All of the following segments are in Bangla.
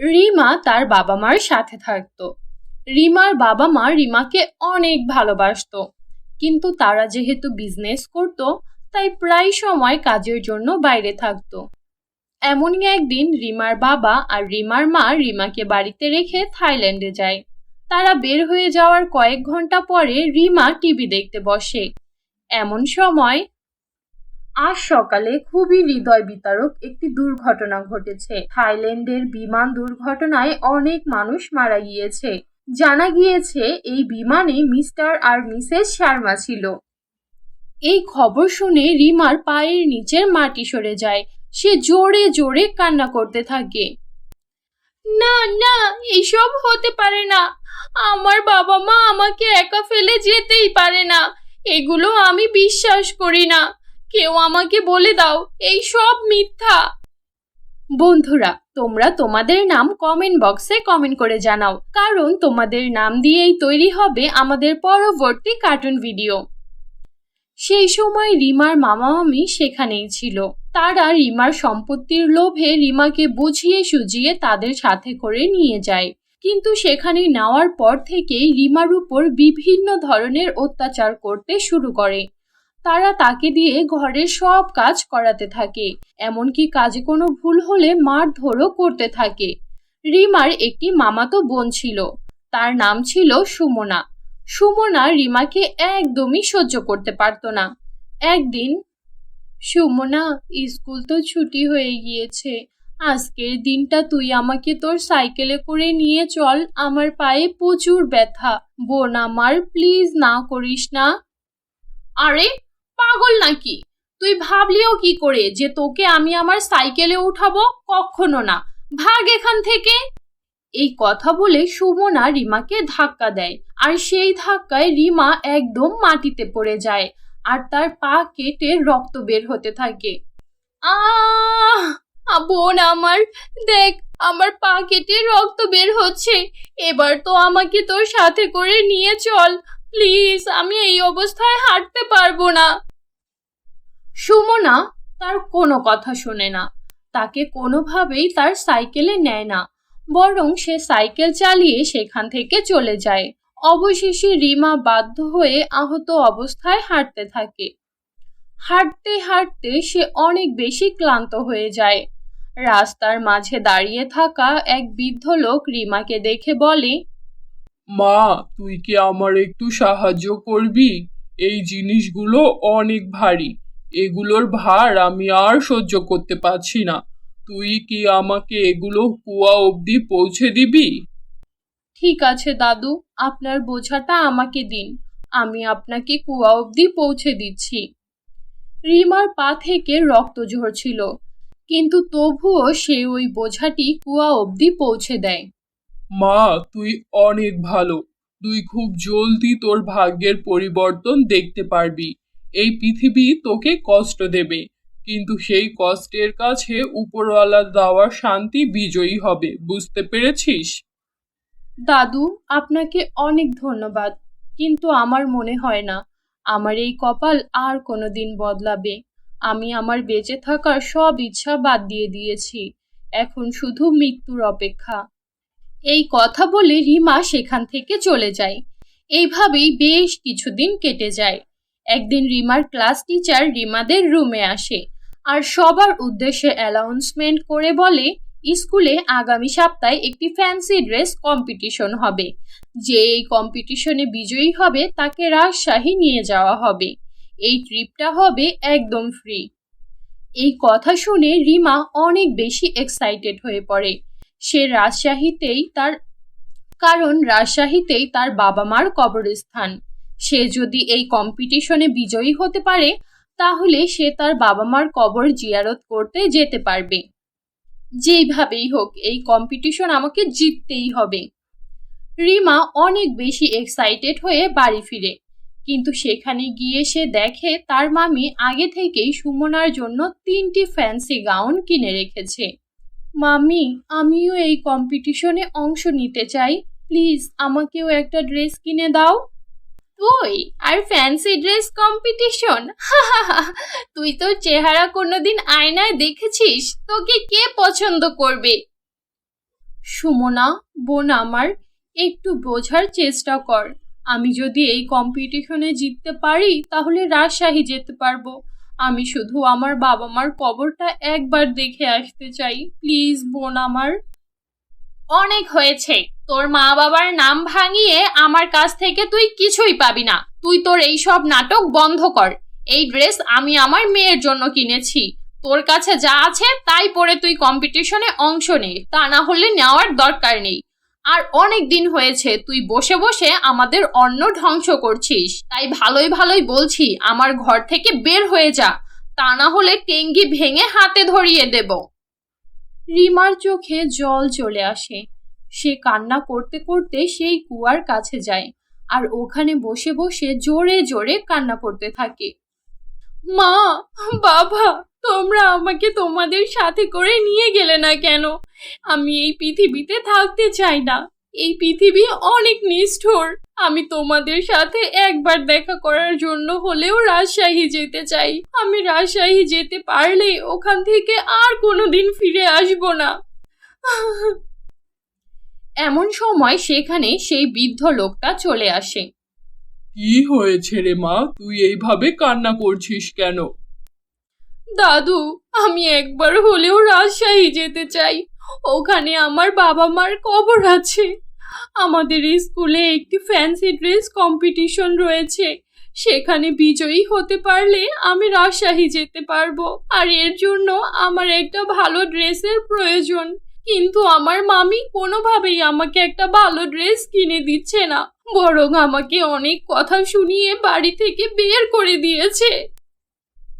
রিমা তার বাবা মার সাথে থাকত। রিমার বাবা মা রিমাকে অনেক ভালোবাসতো। কিন্তু তারা যেহেতু বিজনেস করত, তাই প্রায় সময় কাজের জন্য বাইরে থাকতো। এমনই একদিন রিমার বাবা আর রিমার মা রিমাকে বাড়িতে রেখে থাইল্যান্ডে যায়। তারা বের হয়ে যাওয়ার কয়েক ঘণ্টা পরে রিমা টিভি দেখতে বসে। এমন সময় আজ সকালে খুবই হৃদয় বিতারক একটি দুর্ঘটনা ঘটেছে। থাইল্যান্ডের বিমান দুর্ঘটনায় অনেক মানুষ মারা গিয়েছে। জানা গিয়েছে, এই বিমানে মিস্টার আর মিসেস শর্মা ছিল। এই খবর শুনে রিমার পায়ের নিচের মাটি সরে যায়। সে জোরে জোরে কান্না করতে থাকে। না না, এসব হতে পারে না। আমার বাবা মা আমাকে একা ফেলে যেতেই পারে না। এগুলো আমি বিশ্বাস করি না। কেউ আমাকে বলে দাও, এই সব মিথ্যা। বন্ধুরা, তোমরা তোমাদের নাম কমেন্ট বক্সে কমেন্ট করে জানাও, কারণ তোমাদের নাম দিয়েই তৈরি হবে আমাদের পরবর্তী কার্টুন ভিডিও সেই সময় রিমার মামা মামি সেখানেই ছিল। তারা রিমার সম্পত্তির লোভে রিমাকে বুঝিয়ে সুজিয়ে তাদের সাথে করে নিয়ে যায়। কিন্তু সেখানে নেওয়ার পর থেকেই রিমার উপর বিভিন্ন ধরনের অত্যাচার করতে শুরু করে। তারা তাকে দিয়ে ঘরের সব কাজ করাতে থাকে। এমনকি কাজে কোনো ভুল হলে মারধরও করতে থাকে। রিমার একটি মামাতো বোন ছিল। তার নাম ছিল সুমনা। সুমনা রিমাকে একদমই সহ্য করতে পারতো না। একদিন, সুমনা, স্কুল তো ছুটি হয়ে গিয়েছে। আজকের দিনটা তুই আমাকে তোর সাইকেলে করে নিয়ে চল। আমার পায়ে প্রচুর ব্যথা। বোন আমার, প্লিজ না করিস না। আরে পাগল নাকি? তুই ভাবলিও কি করে যে তোকে আমি আমার সাইকেলে উঠাবো? কখনো না। ভাগ এখান থেকে। এই কথা বলে সুমনা রিমাকে ধাক্কা দেয়। আর সেই ধাক্কায় রিমা একদম মাটিতে পড়ে যায় আর তার পা কেটে রক্ত বের হতে থাকে। আহ! বোন আমার, দেখ, আমার পা কেটে রক্ত বের হচ্ছে। এবার তো আমাকে তোর সাথে করে নিয়ে চল। প্লিজ, আমি এই অবস্থায় হাঁটতে পারব না। সুমনা তার কোনো কথা শোনে না। তাকে কোনোভাবেই তার সাইকেলে নেয় না। বরং সে সাইকেল চালিয়ে সেখান থেকে চলে যায়। অবশেষে রিমা বাধ্য হয়ে আহত অবস্থায় হাঁটতে থাকে। হাঁটতে হাঁটতে সে অনেক বেশি ক্লান্ত হয়ে যায়। রাস্তার মাঝে দাঁড়িয়ে থাকা এক বৃদ্ধ লোক রিমাকে দেখে বলে, মা, তুই কি আমার একটু সাহায্য করবি? এই জিনিসগুলো অনেক ভারী। এগুলোর ভার আমি আর সহ্য করতে পারছি না। তুই কি আমাকে এগুলো কুয়া অবধি পৌঁছে দিবি? ঠিক আছে দাদু। আপনার বোঝাটা আমাকে দিন। আমি আপনাকে কুয়া অবধি পৌঁছে দিচ্ছি। রিমার পা থেকে রক্ত ঝরছিল কিন্তু তবুও সে ওই বোঝাটি কুয়া অবধি পৌঁছে দেয়। মা তুই অনেক ভালো। তুই খুব জলদি তোর ভাগ্যের পরিবর্তন দেখতে পারবি। এই পৃথিবী তোকে কষ্ট দেবে, কিন্তু সেই কষ্টের কাছে উপরওয়ালা দেওয়ার শান্তি বিজয়ী হবে, বুঝতে পেরেছিস? দাদু, আপনাকে অনেক ধন্যবাদ, কিন্তু আমার মনে হয় না, আমার এই কপাল আর কোনোদিন বদলাবে, আমি আমার বেঁচে থাকার সব ইচ্ছা বাদ দিয়ে দিয়েছি, এখন শুধু মৃত্যুর অপেক্ষা। এই কথা বলে রিমা সেখান থেকে চলে যায় এইভাবেই বেশ কিছুদিন কেটে যায়। একদিন রিমার ক্লাস টিচার রিমাদের রুমে আসে আর সবার উদ্দেশ্যে অ্যানাউন্সমেন্ট করে বলে, স্কুলে আগামী সপ্তাহে একটি ফ্যান্সি ড্রেস কম্পিটিশন হবে। যে এই কম্পিটিশনে বিজয়ী হবে তাকে রাজশাহী নিয়ে যাওয়া হবে। এই ট্রিপটা হবে একদম ফ্রি। এই কথা শুনে রিমা অনেক বেশি এক্সাইটেড হয়ে পড়ে। সে রাজশাহীতেই তার, কারণ রাজশাহীতেই তার বাবা মার কবরস্থান। সে যদি এই কম্পিটিশনে বিজয়ী হতে পারে, তাহলে সে তার বাবা মার কবর জিয়ারত করতে যেতে পারবে। যেইভাবেই হোক, এই কম্পিটিশন আমাকে জিততেই হবে। রিমা অনেক বেশি এক্সাইটেড হয়ে বাড়ি ফিরে। কিন্তু সেখানে গিয়ে সে দেখে তার মামি আগে থেকেই সুমনার জন্য তিনটি ফ্যান্সি গাউন কিনে রেখেছে। মামি, আমিও এই কম্পিটিশনে অংশ নিতে চাই। প্লিজ, আমাকেও একটা ড্রেস কিনে দাও। তুই আর ফ্যান্সি ড্রেস কম্পিটিশন তুই তোর চেহারা কোনোদিন আয়নায় দেখেছিস? তোকে কে পছন্দ করবে? সুমনা, বোন আমার, একটু বোঝার চেষ্টা কর। আমি যদি এই কম্পিটিশনে জিততে পারি, তাহলে রাজশাহী যেতে পারব। আমি শুধু আমার বাবা মার কবরটা একবার দেখে আসতে চাই। প্লিজ বোন আমার। অনেক হয়েছে। তোর মা বাবার নাম ভাঙিয়ে আমার কাছ থেকে তুই কিছুই পাবি না। তুই তোর এই সব নাটক বন্ধ কর। এই ড্রেস আমি আমার মেয়ের জন্য কিনেছি। তোর কাছে যা আছে তাই পরে তুই কম্পিটিশনে অংশ নে। তা না হলে নেওয়ার দরকার নেই। আর অনেক দিন হয়েছে, তুই বসে বসে আমাদের অন্ন ধ্বংস করছিস। তাই ভালোই ভালোই বলছি, আমার ঘর থেকে বের হয়ে যা। তা না হলে টেঙ্গি ভেঙে হাতে ধরিয়ে দেব। রিমার চোখে জল চলে আসে। সে কান্না করতে করতে সেই কুয়ার কাছে যায় আর ওখানে বসে বসে জোরে জোরে কান্না করতে থাকে। মা, বাবা, তোমরা আমাকে তোমাদের সাথে করে নিয়ে গেলে না কেন? আমি এই পৃথিবীতে থাকতে চাই না। এই পৃথিবী অনেক নিষ্ঠুর। আমি তোমাদের সাথে একবার দেখা করার জন্য হলেও রাজশাহী যেতে চাই। আমি রাজশাহী যেতে পারলে ওখান থেকে আর কোনোদিন ফিরে আসব না। এমন সময় সেখানে সেই বৃদ্ধ লোকটা চলে আসে। কি হয়েছে রে মা? তুই এইভাবে কান্না করছিস কেন? দাদু আমি একবার হলেও রাজশাহী যেতে চাই। ওখানে আমার বাবা মার কবর আছে। আমাদের স্কুলে একটি ফ্যান্সি ড্রেস কম্পিটিশন রয়েছে। সেখানে বিজয়ী হতে পারলে আমি রাজশাহী যেতে পারব। আর এর জন্য আমার একটা ভালো ড্রেসের প্রয়োজন। কিন্তু আমার মামি কোনোভাবেই আমাকে একটা ভালো ড্রেস কিনে দিচ্ছে না। বরং আমাকে অনেক কথা শুনিয়ে বাড়ি থেকে বের করে দিয়েছে।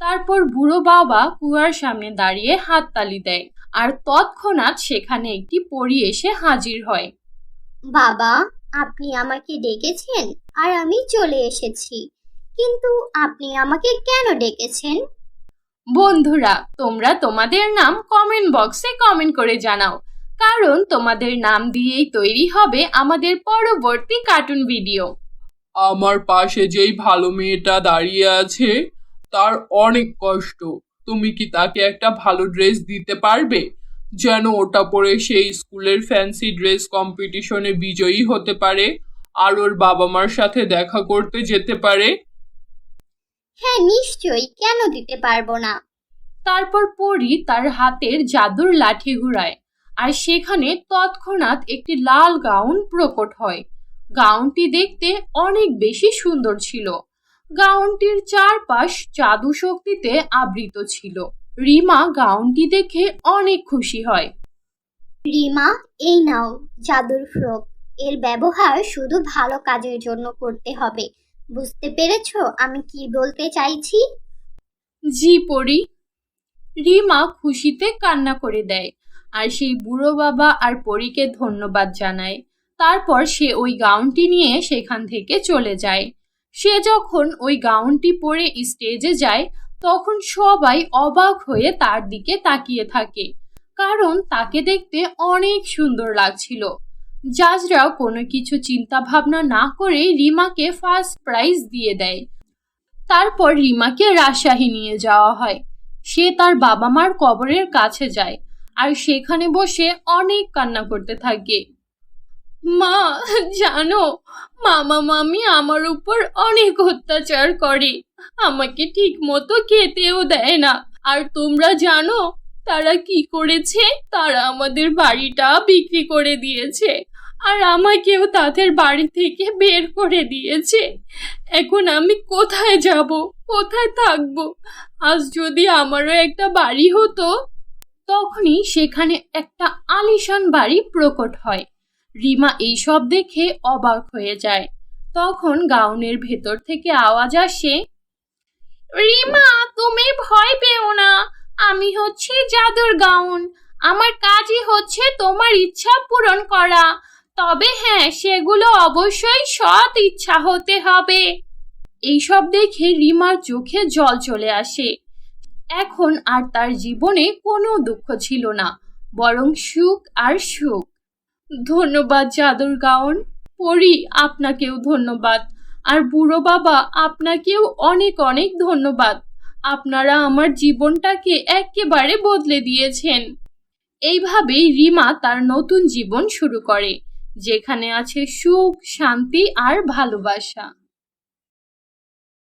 তারপর বুড়ো বাবা কুয়ার সামনে দাঁড়িয়ে হাততালি দেয়। আর তৎক্ষণাৎ সেখানে একটি পরী এসে হাজির হয়। বাবা আপনি আমাকে ডেকেছেন আর আমি চলে এসেছি। কিন্তু আপনি আমাকে কেন ডেকেছেন? বন্ধুরা তোমরা তোমাদের নাম কমেন্ট বক্সে কমেন্ট করে জানাও। কারণ তোমাদের নাম দিয়েই তৈরি হবে আমাদের পরবর্তী কার্টুন ভিডিও আমার পাশে যেই ভালো মেয়েটা দাঁড়িয়ে আছে তার অনেক কষ্ট। তুমি কি তাকে একটা ভালো ড্রেস দিতে পারবে? যেন ওটা পরে সেই স্কুলের ফ্যান্সি ড্রেস কম্পিটিশনে বিজয়ী হতে পারে আর ওর বাবা মার সাথে দেখা করতে যেতে পারে। হ্যাঁ নিশ্চয়ই। কেন দিতে পারব না? তারপর পরী তার হাতের জাদুর লাঠি ঘুরায় আর সেখানে তৎক্ষণাৎ একটি লাল গাউন প্রকট হয়। গাউনটি দেখতে অনেক বেশি সুন্দর ছিল। গাউনটির চারপাশ জাদু শক্তিতে আবৃত ছিল। রিমা গাউনটি দেখে অনেক খুশি হয়। রিমা এই নাও জাদুর ফ্রক। এর ব্যবহার শুধু ভালো কাজের জন্য করতে হবে। বুঝতে পেরেছ আমি কি বলতে চাইছি? জি পড়ি রিমা খুশিতে কান্না করে দেয় আর সেই বুড়ো বাবা আর পরীকে ধন্যবাদ জানায়। তারপর সে ওই গাউনটি নিয়ে সেখান থেকে চলে যায়। সে যখন ওই গাউনটি পরে স্টেজে যায় তখন সবাই অবাক হয়ে তার দিকে তাকিয়ে থাকে। কারণ তাকে দেখতে অনেক সুন্দর লাগছিল। জাজরাও কোনো কিছু চিন্তা ভাবনা না করে রিমাকে ফার্স্ট প্রাইজ দিয়ে দেয়। তারপর রিমাকে রাজশাহী নিয়ে যাওয়া হয়। সে তার বাবা মার কবরের কাছে যায় আর সেখানে বসে অনেক কান্না করতে থাকে। মা, জানো, মামা মামি আমার উপর অনেক অত্যাচার করে। আমাকে ঠিক মতো খেতেও দেয় না। আর তোমরা জানো, তারা কি করেছে? তারা আমাদের বাড়িটা বিক্রি করে দিয়েছে। আর আমাকেও তাদের বাড়ি থেকে বের করে দিয়েছে। এখন আমি কোথায় যাব? কোথায় থাকব? আজ যদি আমারও একটা বাড়ি হতো, তখনই সেখানে একটা আলিশান বাড়ি প্রকট হয়। রিমা এইসব দেখে অবাক হয়ে যায়। তখন গাউনের ভেতর থেকে আওয়াজ আসে, রিমা, তুমি ভয় পেও না। আমি হচ্ছে জাদুর গাউন। আমার কাজই হচ্ছে তোমার ইচ্ছা পূরণ করা। তবে হ্যাঁ সেগুলো অবশ্যই সৎ ইচ্ছা হতে হবে এইসব দেখে রিমার চোখে জল চলে আসে। এখন আর তার জীবনে কোনো দুঃখ ছিল না, বরং সুখ আর সুখ। ধন্যবাদ, জাদুর গাউন। পরি, আপনাকেও ধন্যবাদ। আর বুড়ো বাবা, আপনাকেও অনেক অনেক ধন্যবাদ। আপনারা আমার জীবনটাকে একেবারে বদলে দিয়েছেন। এইভাবেই রিমা তার নতুন জীবন শুরু করে, যেখানে আছে সুখ, শান্তি আর ভালোবাসা।